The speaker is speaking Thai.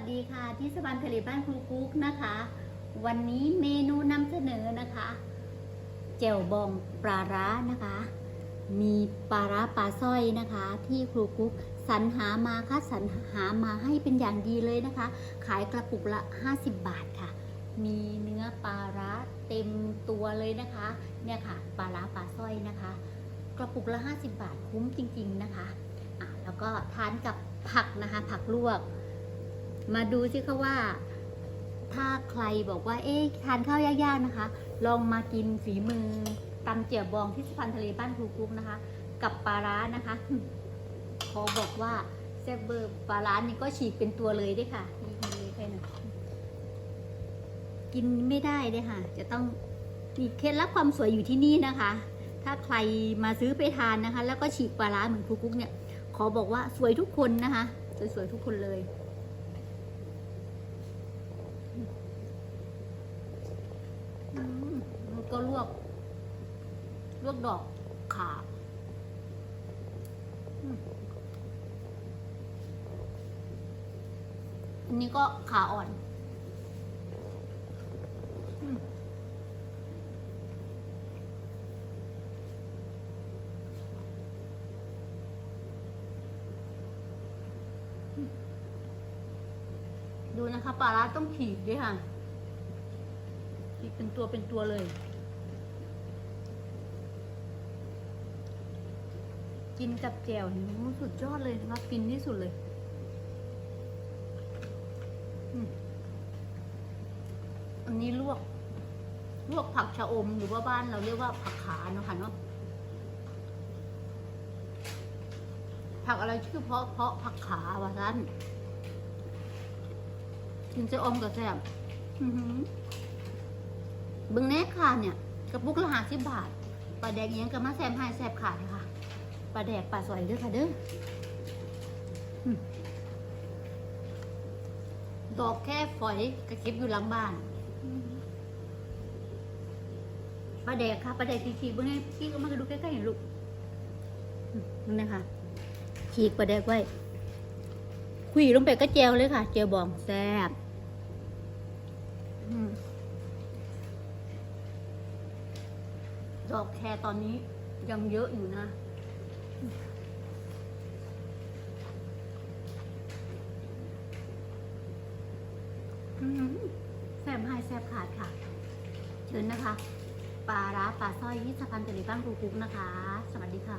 วัสดีค่ะที่สะพานทะเลบ้านครูกุ๊กนะคะ วันนี้เมนูนำเสนอนะคะเจวบองปลาร้านะคะ มีปลาร้าปลาสร้อยนะคะ ที่ครูกุ๊กสรรหามาค่ะสรรหามาให้เป็นอย่างดีเลยนะคะ ขายกระปุกละ 50 บาทค่ะ มีเนื้อปลาร้าเต็มตัวเลยนะคะ เนี่ยค่ะปลาร้าปลาสร้อยนะคะ กระปุกละ 50 บาทคุ้มจริง ๆนะคะแล้วก็ทานกับผักนะคะ ผักลวก มาดูสิคะว่า ถ้าใครบอกว่า เอ๊ะทานข้าวยากๆนะคะ ลองมากินฝีมือตำเจียวบองที่สุพรรณทะเลบ้านครูกุ๊กนะคะ กับปลาร้านะคะขอบอกว่าแซ่บเบอร์ปลาร้านี่ก็ฉีกเป็นตัวเลยด้วยค่ะนี่เลยค่นั้นกินไม่ได้เลยค่ะ จะต้องนี่เคล็ดลับความสวยอยู่ที่นี่นะคะ ถ้าใครมาซื้อไปทานนะคะ แล้วก็ฉีกปลาร้าเหมือนครูกุ๊กเนี่ย ขอบอกว่าสวยทุกคนนะคะ สวยๆทุกคนเลย อืมแลวก ลวกดอกขาอันนี้ก็ขาอ่อนดูนะคะปลาร้าต้องขีดด้วยค่ะอีกเป็นตัวเป็นตัวเลย กินกับแจ่วนี่โอ้สุดยอดเลยนะคะฟินที่สุดเลยอันนี้ลวก ลวกผักชะอมหรือว่าบ้านเราเรียกว่าผักขาเนาะค่ะเนาะผักอะไรชื่อเพราะเพราะผักขาวะท่านกินจะอมกับแซ่บอื้อหือเบึงแน่ค่ะเนี่ยกระปุกละห้าสิบบาทปลาแดกเอียงกับมาแซมให้แซบขาดเลยค่ะ ลาแดกปลาสวยเด้อค่ะเด้อดอกแค่ฝอยกระเก็บอยู่หลังบ้านปลาแดกค่ะปลาแดกขีดๆบนนี้พี่ก็มาดูใกล้ๆเห็นลูกนั่นนะคะขีดปลาแดกไว้ คุยลงไปก็เจลเลยค่ะ เจลบองแซบดอกแครตอนนี้ยังเยอะอยู่นะ แซบให้แซบขาดค่ะ เชิญนะคะ ปลาร้าปลาสร้อยที่สะพานตะลีบ้านกูกุ๊กนะคะ สวัสดีค่ะ